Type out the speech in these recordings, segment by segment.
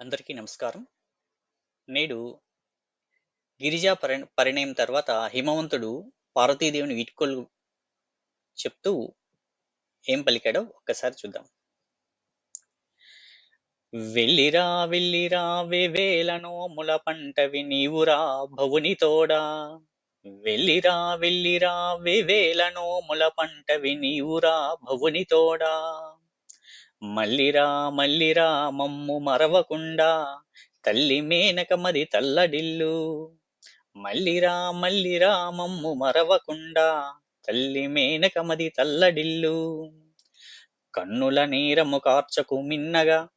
అందరికీ నమస్కారం. నేడు గిరిజా పరి పరిణయం తర్వాత హిమవంతుడు పార్వతీదేవిని వీడ్కోలు చెప్తూ ఏం పలికాడో ఒక్కసారి చూద్దాం. వెళ్ళిరా వెళ్ళిరా వేవేల నోముల పంటవి నీవురా భవుని తోడా వెళ్ళిరా వెళ్ళిరా వేవేల నోముల పంటవి నీవురా భవుని తోడా మల్లిరా మల్లిరా మమ్ము మరవకుండా. తల్లి మేనక మరి తల్లడిల్లు. మల్లిరా మల్లిరా మమ్ము మరవకుండా. తల్లి మేనక మది తల్లడిల్లు. కన్నుల నీరము కార్చకు మిన్నగా.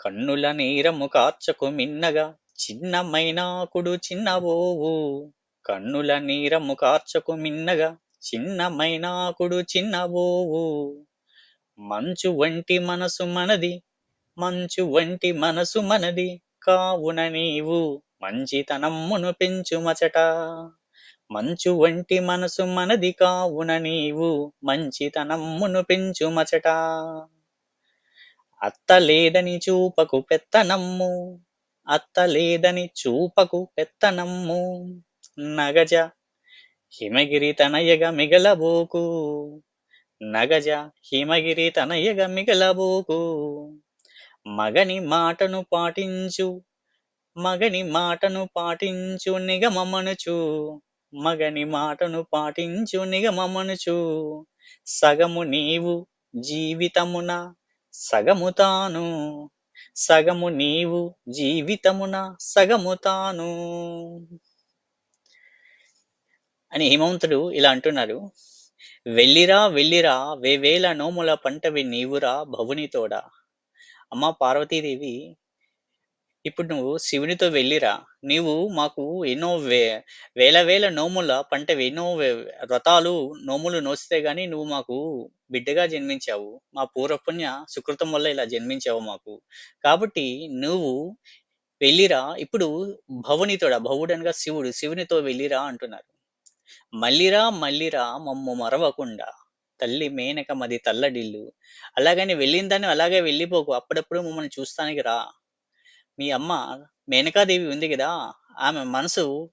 కన్నుల నీరము కార్చకు మిన్నగా. చిన్న మైనాకుడు చిన్నబోవు. కన్నుల నీరము కార్చకు మిన్నగా. చిన్న మైనాకుడు చిన్నబోవు. మంచు వంటి మనసు మనది మంచు వంటి మనసు మనది. కావున నీవు మంచితనమ్మును పెంచుమచట మంచు వంటి మనసు మనది కావున నీవు మంచితనమ్మును పెంచుమచట అత్త లేదని చూపకు పెత్తనమ్ము అత్త లేదని చూపకు పెత్తనమ్ము. నగజ హిమగిరి తనయగ మిగలబోకు నగజ హిమగిరి తనయగ మిగలబోకు మగని మాటను పాటించు మగని మాటను పాటించు నిగమమనుచు మగని మాటను పాటించు నిగమమనుచు. సగము నీవు జీవితమున సగము తాను సగము నీవు జీవితమున సగము తాను. అని హిమవంతుడు ఇలా అంటున్నారు వెళ్ళిరా వెళ్ళిరా వేవేల నోముల పంటవి నీవురా భవుని తోడా. అమ్మ పార్వతీదేవి ఇప్పుడు నువ్వు శివునితో వెళ్ళిరా. నీవు మాకు ఎన్నో వే వేల వేల నోముల పంటవి ఎన్నో వ్రతాలు నోములు నోస్తే గాని నువ్వు మాకు బిడ్డగా జన్మించావు. మా పూర్వపుణ్య సుకృతం వల్ల ఇలా జన్మించావు మాకు. కాబట్టి నువ్వు వెళ్ళిరా ఇప్పుడు భవునితోడా భవుడు అనగా శివుడు శివునితో వెళ్ళిరా అంటున్నారు. మల్లిరా మల్లిరా మమ్ము మరవకుండా. తల్లి మేనక మది తల్లడిల్లు. అలాగని వెళ్ళిన దాన్ని అలాగే వెళ్ళిపోకు. అప్పుడప్పుడు మమ్మల్ని చూస్తానికి రా. మీ అమ్మ మేనకాదేవి ఉంది కదా ఆమె మనసు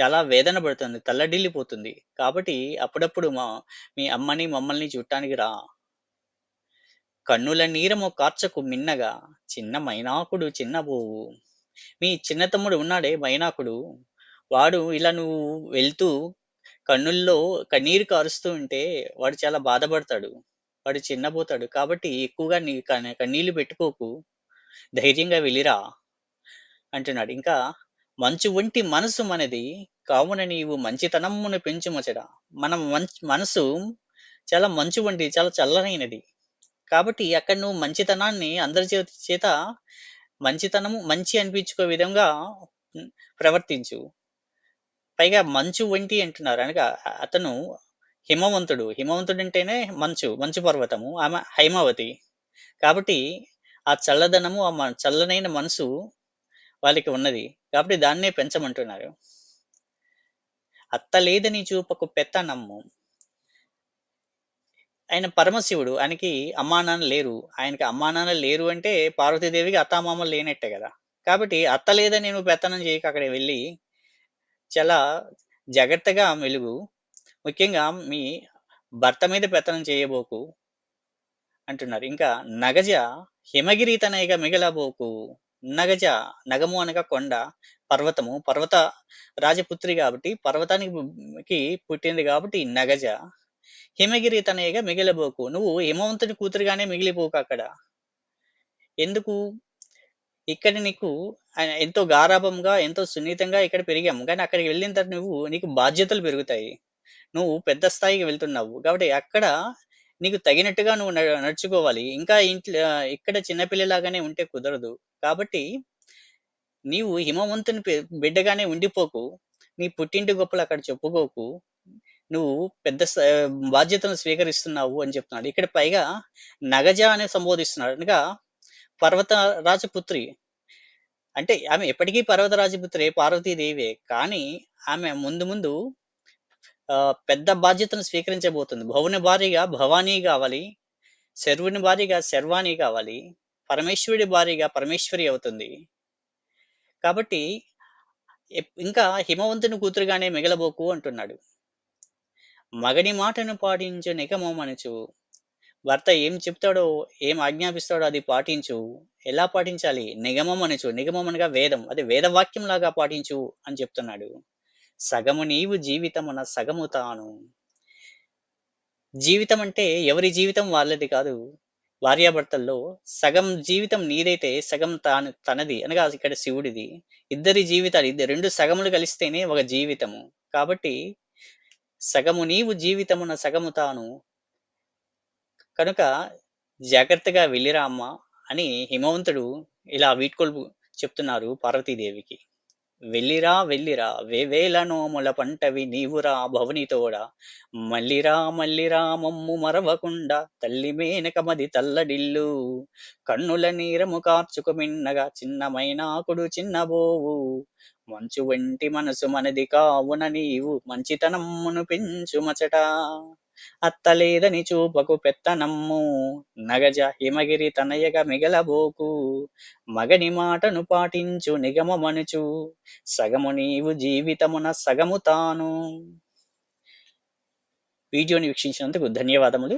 చాలా వేదన పడుతుంది తల్లడిల్లిపోతుంది. కాబట్టి అప్పుడప్పుడు మా మీ అమ్మని మమ్మల్ని చూడటానికి రా. కన్నుల నీరము కార్చకు మిన్నగా. చిన్న మైనాకుడు చిన్నబోవు మీ చిన్న తమ్ముడు ఉన్నాడే మైనాకుడు. వాడు ఇలా నువ్వు వెళ్తూ కన్నుల్లో కన్నీరు కారుస్తూ ఉంటే వాడు చాలా బాధపడతాడు. వాడు చిన్నపోతాడు కాబట్టి ఎక్కువగా నీ కన్న- కన్నీళ్ళు పెట్టుకోకు. ధైర్యంగా వెళ్ళిరా అంటున్నాడు. ఇంకా మంచు వంటి మనసు మనది కావున నీవు మంచితనమును పెంచుమచట. మనం మంచి మనసు చాలా మంచు వంటి చాలా చల్లనైనది. కాబట్టి అక్కడ నువ్వు మంచితనాన్ని అందరి చేత చేత మంచితనము మంచి అనిపించుకో విధంగా ప్రవర్తించు. పైగా మంచు వంటి అంటున్నారు. అనగా అతను హిమవంతుడు. హిమవంతుడు అంటేనే మంచు మంచు పర్వతము. ఆమె హైమావతి. కాబట్టి ఆ చల్లదనము ఆ చల్లనైన మనసు వాళ్ళకి ఉన్నది. కాబట్టి దాన్నే పెంచమంటున్నారు. అత్త లేదని చూపకు పెత్తనమ్ము ఆయన పరమశివుడు. ఆయనకి అమ్మానాన్న లేరు. ఆయనకి అమ్మానాన్న లేరు అంటే పార్వతీదేవికి అత్తామామలు లేనట్టే కదా. కాబట్టి అత్త లేదని నువ్వు పెత్తనం చేయక అక్కడ వెళ్ళి చాలా జాగ్రత్తగా మెలుగు. ముఖ్యంగా మీ భర్త మీద పెత్తనం చేయబోకు అంటున్నారు. ఇంకా నగజ హిమగిరి తనయగా మిగలబోకు. నగజ నగము అనగా కొండ పర్వతము. పర్వత రాజపుత్రి కాబట్టి పర్వతానికి కి పుట్టింది కాబట్టి నగజ. హిమగిరి తనయగా మిగలబోకు. నువ్వు హిమవంతుని కూతురుగానే మిగిలిపోకు అక్కడ. ఎందుకు? ఇక్కడ నీకు ఎంతో గారాభంగా ఎంతో సున్నితంగా ఇక్కడ పెరిగాము. కానీ అక్కడికి వెళ్ళిన తర్వాత నువ్వు నీకు బాధ్యతలు పెరుగుతాయి. నువ్వు పెద్ద స్థాయికి వెళ్తున్నావు. కాబట్టి అక్కడ నీకు తగినట్టుగా నువ్వు నడుచుకోవాలి. ఇంకా ఇంట్లో ఇక్కడ చిన్నపిల్లలాగానే ఉంటే కుదరదు. కాబట్టి నీవు హిమవంతుని బిడ్డగానే ఉండిపోకు. నీ పుట్టింటి గొప్పలు అక్కడ చెప్పుకోకు. నువ్వు పెద్ద స- బాధ్యతను స్వీకరిస్తున్నావు అని చెప్తున్నాడు. ఇక్కడ పైగా నగజ అని సంబోధిస్తున్నాడు. అనగా పర్వత రాజపుత్రి అంటే ఆమె ఎప్పటికీ పర్వత రాజపుత్రే పార్వతీదేవే కానీ ఆమె ముందు ముందు ఆ, పెద్ద బాధ్యతను స్వీకరించబోతుంది భువన భారీగా భవానీ కావాలి శర్వుని భారీగా శర్వాణి కావాలి పరమేశ్వరుడి భార్యగా పరమేశ్వరి అవుతుంది. కాబట్టి ఇంకా హిమవంతుని కూతురుగానే మిగలబోకు అంటున్నాడు. మగని మాటను పాటించు నిగమమనుచు. భర్త ఏం చెప్తాడో, ఏం ఆజ్ఞాపిస్తాడో అది పాటించు. ఎలా పాటించాలి? నిగమం అనచు నిగమం అనగా వేదం. అది వేదవాక్యంలాగా పాటించు అని చెప్తున్నాడు. సగము నీవు జీవితమున సగము తాను. జీవితం అంటే ఎవరి జీవితం వాళ్ళది కాదు. భార్యాభర్తల్లో సగం జీవితం నీదైతే సగం తాను తనది అనగా ఇక్కడ శివుడిది. ఇద్దరి జీవితాలు ఇద్దరు రెండు సగములు కలిస్తేనే ఒక జీవితము. కాబట్టి సగము నీవు జీవితమున సగము తాను. కనుక జాగ్రత్తగా వెళ్ళిరా అమ్మ అని హిమవంతుడు ఇలా వీడ్కోలు చెప్తున్నారు పార్వతీదేవికి. వెళ్ళిరా వెళ్ళిరా వేవేల నోముల పంటవి నీవురా భవనితోడ మల్లిరా మల్లిరా మమ్ము మరవకుండా తల్లి మేనకమది తల్లడిల్లు. కన్నుల నీరము కార్చుకు మిన్నగా చిన్నమైనాకుడు చిన్నబోవు. మంచు వంటి మనసు మనది కావున నీవు మంచితనమ్మును పెంచు మచట అత్తలేదని చూపకు పెత్తనమ్ము. నగజ హిమగిరి తనయగ మిగలబోకు. మగని మాటను పాటించు నిగమమనుచు సగము నీవు జీవితమున సగము తాను. వీడియోని వీక్షించినందుకు ధన్యవాదములు.